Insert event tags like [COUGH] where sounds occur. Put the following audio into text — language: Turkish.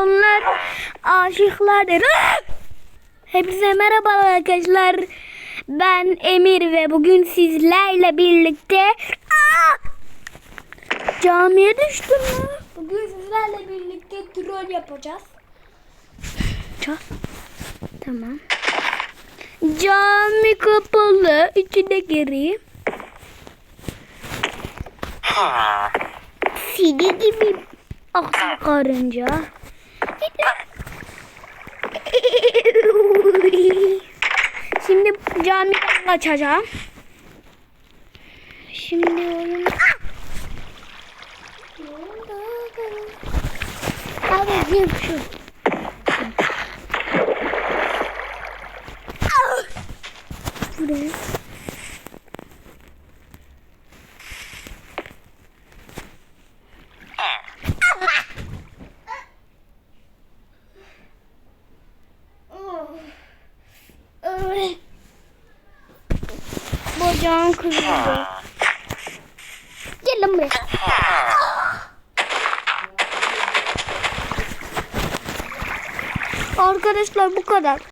Onlar aşıklardır. [LAUGHS] Hepinize merhaba arkadaşlar. Ben Emir ve bugün sizlerle birlikte Aa! camiye düştüm. Bugün sizlerle birlikte troll yapacağız. Çal. Tamam. Cami kapalı. İçine gireyim. Sidi gibi aksa karınca. [LAUGHS] Şimdi camiden kaçacağım. Şimdi oyun... Abi yap şu. Buraya. Bacağım kırıldı. Gel lan buraya. Arkadaşlar bu kadar.